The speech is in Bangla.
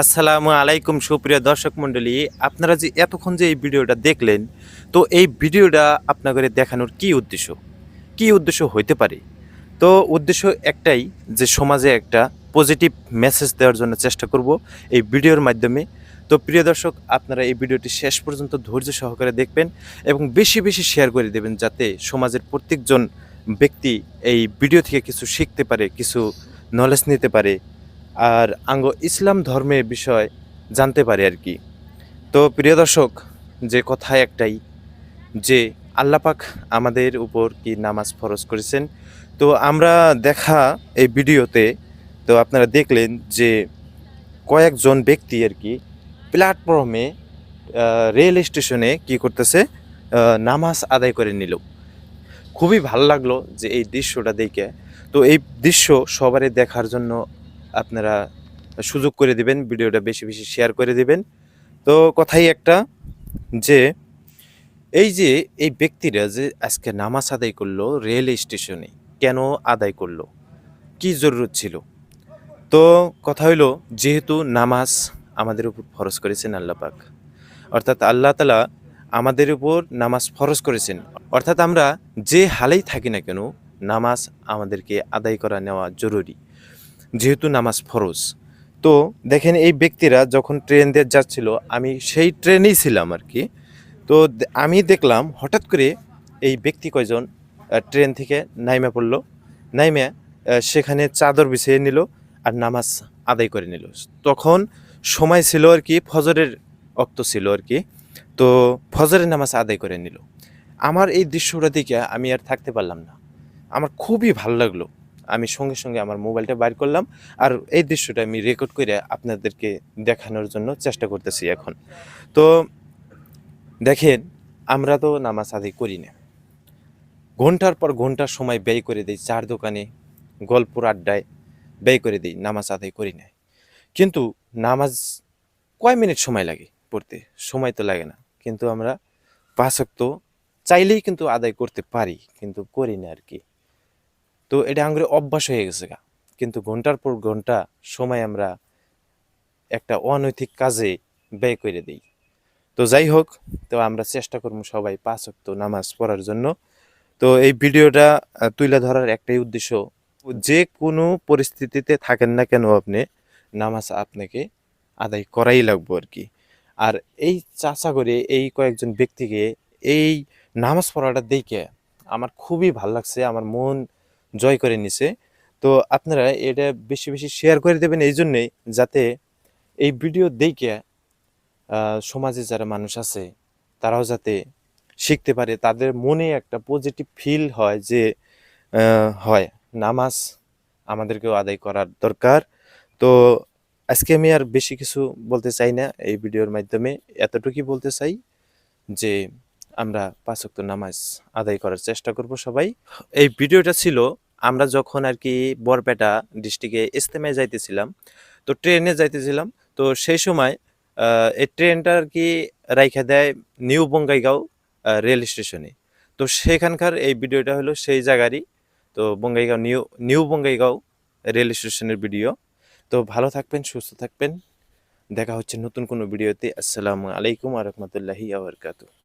আসসালামু আলাইকুম সুপ্রিয় দর্শক মণ্ডলী, আপনারা যে এতক্ষণ যে এই ভিডিওটা দেখলেন, তো এই ভিডিওটা আপনাদের দেখানোর কি উদ্দেশ্য? কি উদ্দেশ্য হইতে পারে? তো উদ্দেশ্য একটাই যে সমাজে একটা পজিটিভ মেসেজ দেওয়ার জন্য চেষ্টা করব এই ভিডিওর মাধ্যমে। তো প্রিয় দর্শক, আপনারা এই ভিডিওটি শেষ পর্যন্ত ধৈর্য সহকারে দেখবেন এবং বেশি বেশি শেয়ার করে দেবেন যাতে সমাজের প্রত্যেকজন ব্যক্তি এই ভিডিও থেকে কিছু শিখতে পারে, কিছু নলেজ নিতে পারে। আর আঙ্গ ইসলাম ধর্মের বিষয় জানতে পারে আর কি। তো প্রিয় দর্শক, যে কথা একটাই, যে আল্লাপাক আমাদের উপর কি নামাজ ফরজ করেছেন। তো আমরা দেখা এই ভিডিওতে, তো আপনারা দেখলেন যে কয়েকজন ব্যক্তি আর কি প্ল্যাটফর্মে রেল স্টেশনে কি করতেছে নামাজ আদায় করে নিল। খুবই ভালো লাগল যে এই দৃশ্যটা দেখে। তো এই দৃশ্য সবারই দেখার জন্য আপনারা সুযোগ করে দিবেন, ভিডিওটা বেশি বেশি শেয়ার করে দিবেন। তো কথাই একটা যে, এই যে, এই ব্যক্তিরা যে আজকে নামাজ আদায় করল রেল স্টেশনে, কেন আদায় করল? কি জরুরত ছিল? তো কথা হইল, যেহেতু নামাজ আমাদের উপর ফরজ করেছেন আল্লাহ পাক, অর্থাৎ আল্লাহ তালা আমাদের উপর নামাজ ফরজ করেছেন, অর্থাৎ আমরা যে হালেই থাকি না কেন, নামাজ আমাদেরকে আদায় করা নেওয়া জরুরি। যেহেতু নামাজ ফরজ। তো দেখেন এই ব্যক্তিরা যখন ট্রেন দিয়ে যাচ্ছিল, আমি সেই ট্রেনেই ছিলাম আর কি তো আমি দেখলাম হঠাৎ করে এই ব্যক্তি কয়জন ট্রেন থেকে নাইমা পড়ল। নাইমা সেখানে চাদর বিছিয়ে নিল আর নামাজ আদায় করে নিল। তখন সময় ছিল আর কি ফজরের অক্ত ছিল আর কি তো ফজরের নামাজ আদায় করে নিল। আমার এই দৃশ্যটা দিকে আমি আর থাকতে পারলাম না। আমার খুবই ভালো লাগল। আমি সঙ্গে সঙ্গে আমার মোবাইলটা বাইর করলাম আর এই দৃশ্যটা আমি রেকর্ড করে আপনাদেরকে দেখানোর জন্য চেষ্টা করতেছি এখন। তো দেখেন, আমরা তো নামাজ আদায় করি না। ঘণ্টার পর ঘণ্টার সময় ব্যয় করে দিই চার দোকানে, গল্পর আড্ডায় ব্যয় করে দিই, নামাজ আদায় করি না। কিন্তু নামাজ কয় মিনিট সময় লাগে পড়তে? সময় তো লাগে না। কিন্তু আমরা পাঁচক চাইলেই কিন্তু আদায় করতে পারি, কিন্তু করি না আর কি। তো এটা আঙ্গুরে অভ্যাস হয়ে গেছে গা। কিন্তু ঘণ্টার পর ঘণ্টা সময় আমরা একটা অনৈতিক কাজে ব্যয় করে দিই। তো যাই হোক, তো আমরা চেষ্টা করব সবাই পাঁচ ওয়াক্ত নামাজ পড়ার জন্য। তো এই ভিডিওটা তুলে ধরার একটাই উদ্দেশ্য, যে কোনো পরিস্থিতিতে থাকেন না কেন আপনি, নামাজ আপনাকে আদায় করাই লাগবে আর কি। আর এই চাচা করে এই কয়েকজন ব্যক্তিকে এই নামাজ পড়াটা দেখে আমার খুবই ভালো লাগছে, আমার মন জয় করে নিছে। তো আপনারা এটা বেশি বেশি শেয়ার করে দেবেন এই জন্যেই যাতে এই ভিডিও দেখে সমাজে যারা মানুষ আছে, তারাও যাতে শিখতে পারে, তাদের মনে একটা পজিটিভ ফিল হয় যে হয়, নামাজ আমাদেরকেও আদায় করার দরকার। তো আজকে আমি আর বেশি কিছু বলতে চাই না, এই ভিডিওর মাধ্যমে এতটুকুই বলতে চাই যে, আমরা পাঁচ ওয়াক্ত নামাজ আদায় করার চেষ্টা করব সবাই। এই ভিডিওটা ছিল আমরা যখন আর কি বরপেটা ডিস্ট্রিক্টে ইস্তেমায় যাইতেছিলাম, তো ট্রেনে যাইতেছিলাম, তো সেই সময় এই ট্রেনটা আর কি রাইখা দেয় নিউ বঙ্গাইগাঁও রেল স্টেশনে। তো সেখানকার এই ভিডিওটা হলো সেই জায়গারই, তো Bongaigaon new new Bongaigaon rail স্টেশনের ভিডিও। তো ভালো থাকবেন, সুস্থ থাকবেন। দেখা হচ্ছে নতুন কোনো ভিডিওতে। আসসালামু আলাইকুম আ রহমতুল্লাহি আবরকাত